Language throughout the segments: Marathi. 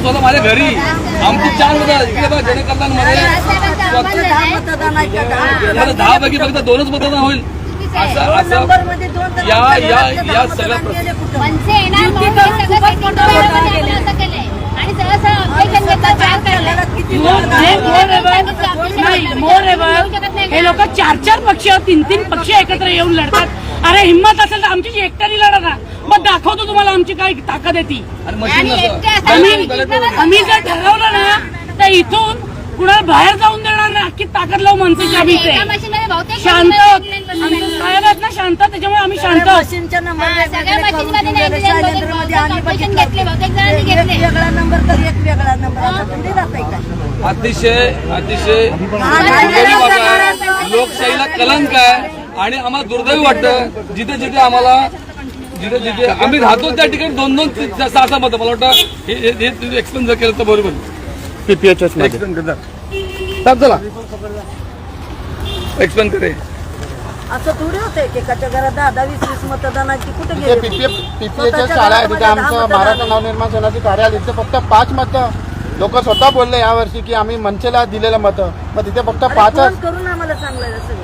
स्वतः माझ्या घरी. आमची चार मतदान इकडे बघा जनकल्याणमध्ये दहा पैकी फक्त दोनच मतदान होईल. असं या या या सगळ्या हे लोक चार चार पक्ष तीन तीन पक्ष एकत्र येऊन लढतात. अरे हिंमत असेल तर आमची एकट्याने लढा ना मग दाखवतो तुम्हाला आमची काय ताकद आहे ती. आणि मशीन आणि नसं एकटे असं आम्ही जर ठरवलं ना तर इथून कुणाला बाहेर जाऊन देणार नाही. अख्खी ताकद लावू माणसाची आम्ही इथे. शांत साहेब आहेत. ना शांत त्याच्यामुळे आम्ही शांत. मशीनच्या हा. वेगळा नंबर तर एक वेगळा नंबर का अतिशय अतिशय हा, लोकशाहीला कलंक आहे. आणि आम्हाला दुर्दैवी वाटतं जिथे जिथे आम्हाला जिथे जिथे आम्ही राहतो त्या ठिकाणी दोन दोन सहा सहा मतं मला वाटतं हे एक्सप्लेन जर केलं तर बरोबर साहेब चला. एक्सप्लेन करे असं थोडी होते की एकाच्या घरात दहा दहा वीस वीस मतदानाची कुठे तिथे गेले? पीपीएचएस स्वतःच्या शाळा आहे तिथे आमचं. महाराष्ट्र नवनिर्माण सेनाचे कार्यालय तिथे फक्त पाच मतं. लोक स्वतः बोलले यावर्षी की आम्ही मनसेला दिलेलं मतं. मग तिथे फक्त फोन करून आम्हाला सांगलं सगळं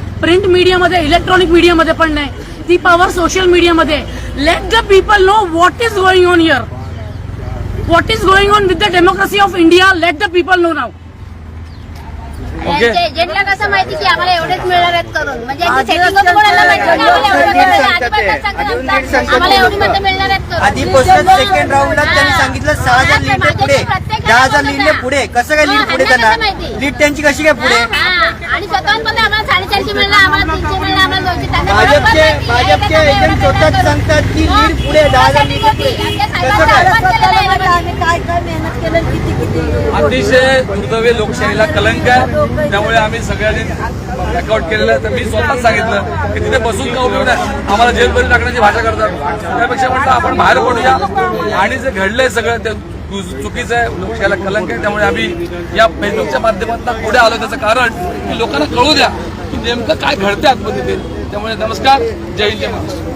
प्रिंट मीडियामध्ये इलेक्ट्रॉनिक मीडियामध्ये पण नाही. ती पॉवर सोशल मीडियामध्ये. Let the people know what is going on here what is going on with the democracy of India let the people know now okay यांच्या एजंटला कसं माहिती की आम्हाला एवढेच मिळणार आहेत करून. म्हणजे यांची setting होतं कोणाला माहिती की आम्हाला एवढं मिळणार आहे. आधीपासूनच सांगत असतात. आम्हाला एवढी मतं मिळणार आहेत करून. आधीपासून सेकंड राऊंडला त्यांनी सांगितलं सहा हजार लीडने पुढे. दहा हजार लीडने पुढे. कसं काय लीड पुढे त्यांना? लीड त्यांची कशी काय पुढे? आणि स्वतःहून भाजपचे भाजपचे का एजंट स्वतःच सांगतात की. लीड पुढे दहा किती अतिशय दुर्दैवी लोकशाहीला कलंक आहे. त्यामुळे आम्ही सगळ्यांनी अकाउंट केलेलं तर मी स्वतःच सांगितलं की तिथे बसून का उपयोग नाही आम्हाला जेलमध्ये टाकण्याची भाषा करतात. त्यापेक्षा म्हटलं आपण बाहेर पडूया. आणि जे घडलंय सगळं ते चुकीचं आहे. लोकशाहीला कलंक आहे. त्यामुळे आम्ही या फेसबुकच्या माध्यमातून पुढे आलो. त्याचं कारण की लोकांना कळू द्या की नेमकं काय घडतं आतमध्ये ते. त्यामुळे नमस्कार. जय हिंद जय महाराष्ट्र.